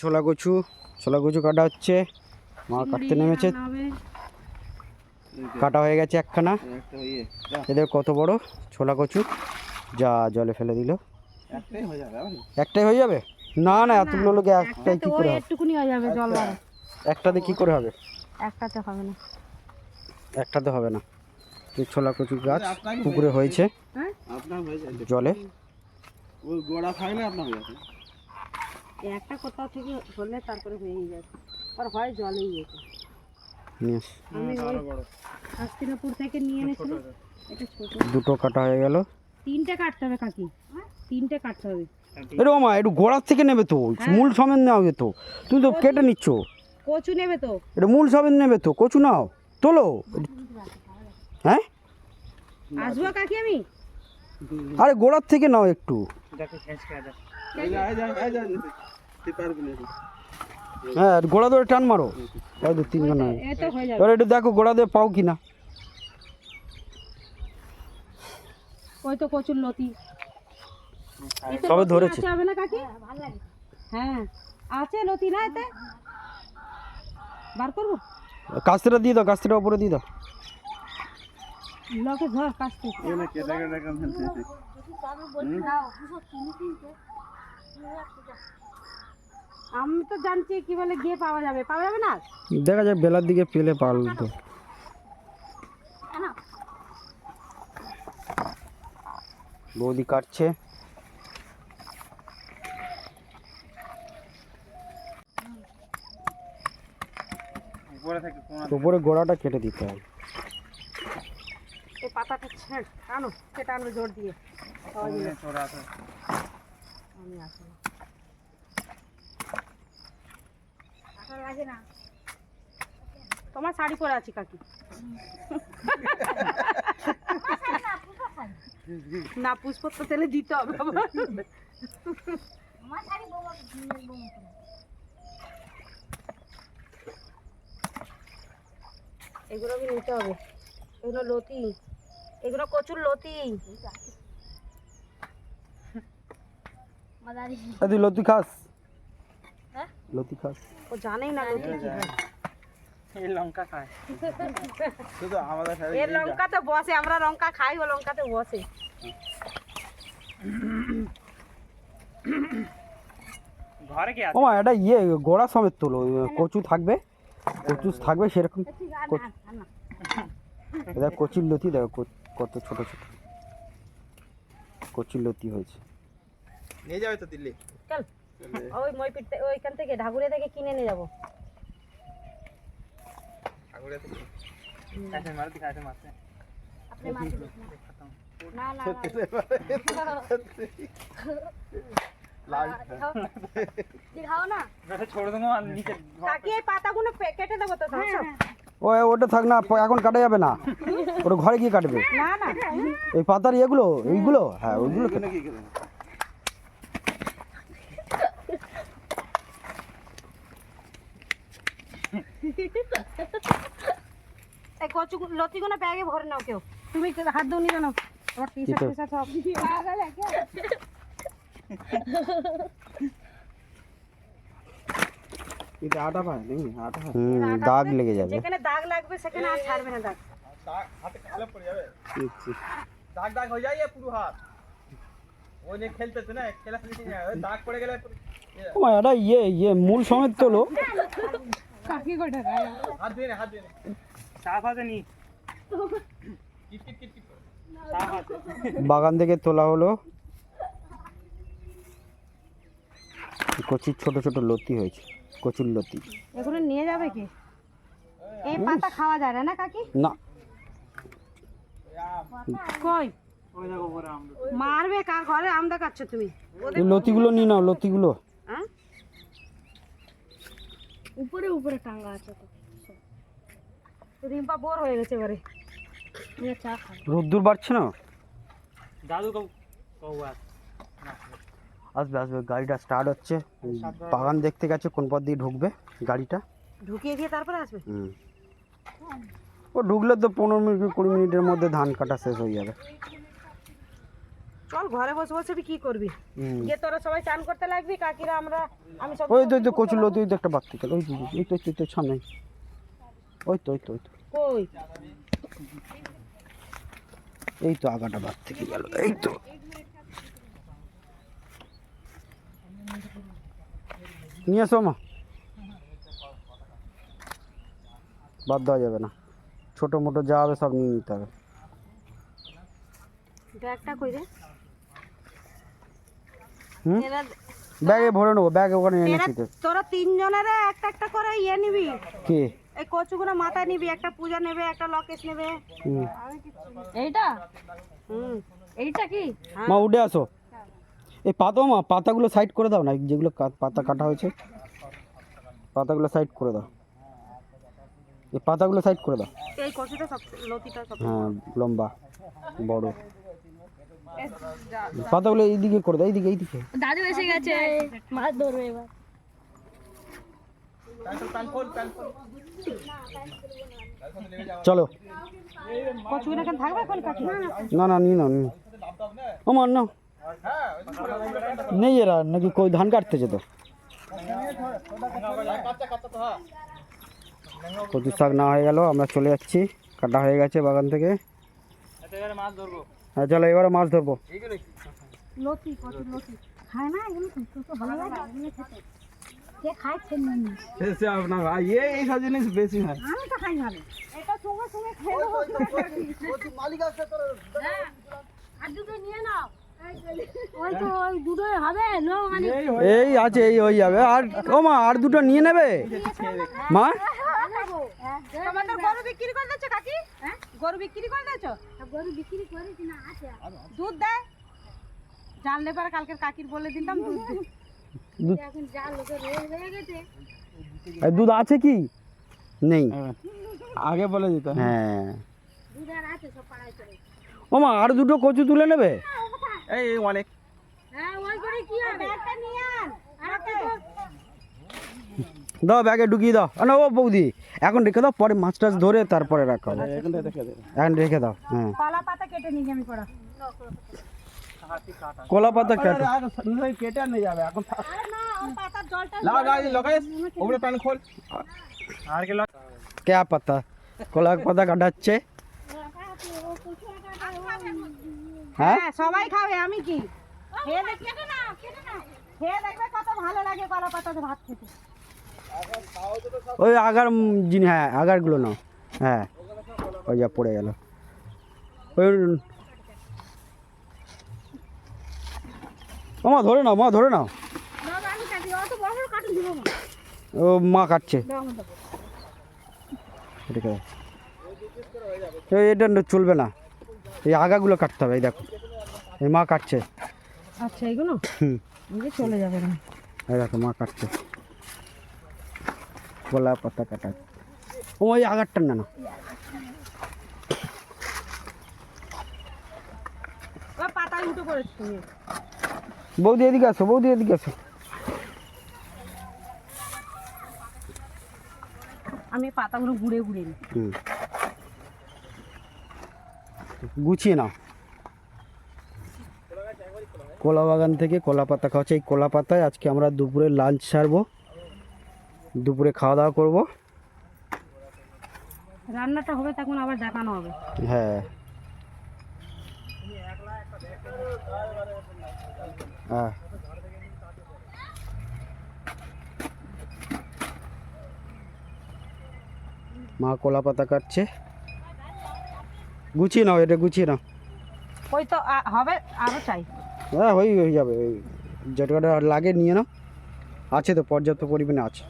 ছোলা কচু ছোলা কচু কাটা হচ্ছে। মা কাটতে নেমেছে। কাটা হয়ে গেছে একখানা। এদের কত বড়? ছোলা কচু যা জলে ফেলে দিল। একটাই হয়ে যাবে বুঝলি? একটাই হয়ে যাবে? না না এতগুলো লোকে একটাই কি করে হবে? একটুকুনি হয়ে যাবে জল একটাতে কি করে হবে? একটাতে হবে না। একটাতে হবে না। এই ছোলা কচু গাছ পুকুরে হয়েছে। হ্যাঁ? আপনার হয়ে যাবে। জলে। ওই গোড়া আপনার হয়ে যাবে। এই একটা কোথাও থেকে হলে তারপরে হয়েই যাবে আর হয় জলেই যেত আমি ওই হাস্তিনাপুর থেকে নিয়ে এনেছি এটা। ছোট। দুটো কাটা হয়ে গেল। তিনটে কাটতে হবে কাকি। তিনটে কাটতে হবে। এটা মা একটু গোড়ার থেকে নেবে তো। মূল সমেত নেওয়া হবে তো। তুমি তো কেটে নিচ্ছ। কচু নেবে তো। এটা মূল সমেত নেবে তো। কচু নাও। তোলো। হ্যাঁ? আসব কাকি আমি? আরে গোড়ার থেকে নাও একটু। এই যা এই হ্যাঁ গোড়া ধরে টান মারো। এক দু তিনজন নয় এ তো হয়ে যাবে। এবার একটু দেখো গোড়া দিয়ে পাও কিনা। ওই তো কচুর লতি। সবে ধরেছে। হবে না কাকি? হ্যাঁ আছে লতি না এতে? বার করব? কাস্তেটা দিয়ে দাও কাস্তেটা ওপরে দিয়ে দাও। লকে ধর কাটতে কেটে কেটে আমি তো জানছি কি বলে গিয়ে পাওয়া যাবে পাওয়া যাবে না? দেখা যায় বেলার দিকে পেলে পাল তো বৌদি কাটছে। উপরে থেকে কোন উপরে গোড়াটা কেটে দিতে হবে এই পাতাটা ছেড় টানো সে টানো জোর দিয়ে। আমি তোমার শাড়ি পরে আছি কাকি। না পুষ্পত্র তেলে দিতে হবে। এগুলো কি নিতে হবে। এগুলো লতি। এগুলো কচুর লতি। তুই লতি খাস। হ্যাঁ? লতি খাস। ও জানেই না লতি কি হয় এই লঙ্কা খায়। শুধু আমাদের সাথে এর লঙ্কাতে বসে আমরা লঙ্কা খাই ও লঙ্কাতে বসে। ঘরে কি ও মা এটা ইয়ে গোড়া সমেত তোলো। কচু থাকবে কচু থাকবে সেরকম। কচু- দেখ কচুর লতি দেখো কত ছোট ছোট। কচুর লতি হয়েছে। নিয়ে যাবে তো দিল্লি চল ওই মইপিট থেকে ওইখান থেকে ঢাকুরে থেকে কিনে নিয়ে যাবো ঠাকুরে থেকে ऐसे मार दिखा ऐसे मारते हैं আপনি মাছ না না দিখাও না वैसे छोड़ दूंगा और नीचे কাকি এই পাতাগুলো ফে- কেটে দেবো তো সব সব। ও ওটা থাক না প- এখন কাটা যাবে না ওটা ঘরে গিয়ে কাটবে না না এই পাতার ইয়েগুলো এইগুলো হ্যাঁ ওইগুলো কেটে এই কচু লতিগুলো ব্যাগে ভরে নাও কেউ। তুমি একটু হাত ধুয়ে নিয়ে নাও। আমার টি শার্ট তো? টি শার্ট সব। এটা আটা পায় নাকি আটা হয় হুম দাগ লেগে যাবে। যেখানে দাগ লাগবে সেখানে আর ছাড়বে না দাগ। হাতে কালো পড়ে যাবে দাগ দাগ হয়ে যায় পুরো হাত। ওই নিয়ে খেলতে তো না খেলা খেলতে না ওই দাগ পড়ে গেলে পুরো- ও মা এটা ইয়ে ইয়ে মূল সমেত তোলো কাকি কোটা গায়? হাত নে হাত নে? সাফ হাতে নি বাগান থেকে তোলা হলো কচির ছোট ছোট লতি হয়েছে কচুর লতি। এগুলো নিয়ে যাবে কি? এই পাতা খাওয়া যায় না, না কাকি? না। কই? মারবে কার ঘরে? আম দেখাচ্ছ তুমি। লতিগুলো নিয়ে নাও লতিগুলো। উপরে উপরে টাঙ্গা আছে তো। রিম্পা বোর হয়ে গেছে এবারে। নিয়ে চা খাই রোদ্দুর বাড়ছে না? দাদু কব কৌয়া আসবে আসবে। গাড়িটা স্টার্ট হচ্ছে। বাগান দেখতে গেছে কোন পথ দিয়ে ঢুকবে গাড়িটা। ঢুকিয়ে দিয়ে তারপরে আসবে? হুম। ও ঢুকলে তো পনেরো মিনিট কুড়ি মিনিটের মধ্যে ধান কাটা শেষ হয়ে যাবে। চল ঘরে বসে বসে কি করবি। গিয়ে তোরা সবাই চান করতে লাগবি কাকিরা আমরা আমি সব ওই তো ওই তো কচুর লতি তো একটা বাড়তে গেল। ওই তো ওই তো ওই তো, সামনে। ওই তো ওই তো ওই তো। কই? এই তো আগাটা বাদ থেকে গেল এই তো। নিয়ে এসো মা। বাদ দেওয়া যাবে না। ছোটো মোটো যা হবে সব নিয়ে নিতে হবে। ব্যাগটা কই রে? ব্যাগে ভরে নেব ব্যাগে ওখানে এনেছি তো তোরা তিনজনের একটা একটা করে ইয়ে নিবি। কে? এই কচুগুলো মাথায় নিবি একটা পূজা নেবে একটা লকেশ নেবে। হুম। এইটা? হুম। এইটা কি? মা উঠে আসো। এই পাতা মা পাতাগুলো সাইড করে দাও না যেগুলো কা- পাতা কাটা হয়েছে। পাতাগুলো সাইড করে দাও। এই পাতাগুলো সাইড করে দাও। এই কচুটা সব লতিটা সব হ্যাঁ লম্বা বড়। পাতাগুলো এইদিকে করে দাও এইদিকে এইদিকে। দাদু এসে গেছে। মাছ ধরবে এবার। প্যান খোল প্যান খোল চলো। কচুগুলো এখানে থাকবে এখন কাকি না না নিয়ে নাও নিয়ে নাও। আমার না হ্যাঁ নেই এরা নাকি কই ধান কাটতেছে তো কাচ্চা কাচ্চা তো হ্যাঁ কচু শাক না হয়ে গেল আমরা চলে যাচ্ছি। কাটা হয়ে গেছে বাগান থেকে এতে এবারে মাছ ধরবো হ্যাঁ চলো এবারে মাছ ধরবো। লতি কচুর লতি। খায় না এগুলো তো ভালো লাগে এগুলো খেতে। কে খায় খেয়ে নি এসে আপনার ভাই এই এই সব জিনিস বেশি হয়। আমি তো খাই ভালো এটা সঙ্গে সঙ্গে খেয়ে নেব। হ্যাঁ, আর দুটো নিয়ে নাও। ওই তো ওই দুটোই হবে নো মানে। এই আছে এই হয়ে যাবে। আর ও মা আর দুটো নিয়ে নেবে? মা? বিক্রি করে দিচ্ছ কাকি? গরু বিক্রি করে দিচ্ছ গরু বিক্রি করেছি না আছে। দুধ দেয়? জানলে পরে কালকের কাকির বলে দিতাম দুধ দুধ এখন যা লোকের হয়ে গেছে। দুধ আছে কি? নেই। আগে বলে দিত। হ্যাঁ। দুধ আর দুটো কচু তুলে নেবে? এই এই অনেক। হ্যাঁ ওই করে কি হবে? একটা নিয়ে আন। আর একটা দাও ব্যাগে ঢুকিয়ে দাও। না ও বৌদি এখন রেখে দাও পরে মাছ টাছ ধরে তারপরে রাখা। হবে এখান রেখে দাও হ্যাঁ। কলা পাতা কেটে নিয়ে আমি করা কলা পাতা কাটো। কেটে নিয়ে যাবে এখন থাক। আরে না ওর পাতার জলটা লাগা গাড়ি লাগাইস ওপরে প্যান খোল। আর কে কে পাতা? কলা পাতা কাটাচ্ছে? হ্যাঁ? হ্যাঁ সবাই খাবে আমি কি? খেয়ে দেখ না। খেয়ে দেখবে কত ভালো লাগে কলা পাতাতে ভাত খেতে। ওই আগার জিনিস হ্যাঁ আগারগুলো নাও। হ্যাঁ ওই যা পড়ে গেল। ওই ও মা ধরে নাও মা ধরে নাও। বাবা আমি কাটি অত বড় বড় কাটুন দিব না ও মা কাটছে। দাও আমার দাও। রেখে দাও এই এটা না চলবে না। এই আগাগুলো কাটতে হবে এই দেখো। এই মা কাটছে। আচ্ছা এগুলো? হুম। বুঝে চলে যাবে না এই দেখো মা কাটছে। কলা পাতা কাটা ওই আগারটা না না। বৌদি এদিকে আসো বৌদি এদিকে আসো। আমি পাতাগুলো ঘুরে নিই। হুম। গুছিয়ে নাও। কলা বাগান থেকে কলা পাতা খাওয়াচ্ছে এই কলা পাতায় আজকে আমরা দুপুরে লাঞ্চ সারবো। দুপুরে খাওয়া দাওয়া করব। রান্নাটা হবে তখন আবার দেখানো হবে। হ্যাঁ। হ্যাঁ মা কলা পাতা কাটছে। গুছিয়ে নাও এটা গুছিয়ে নাও। ওই তো হবে আরও চাই। হ্যাঁ হয়ে হয়ে যাবে ওই যেটা লাগে নিয়ে নাও। আছে তো পর্যাপ্ত পরিমাণে আছে।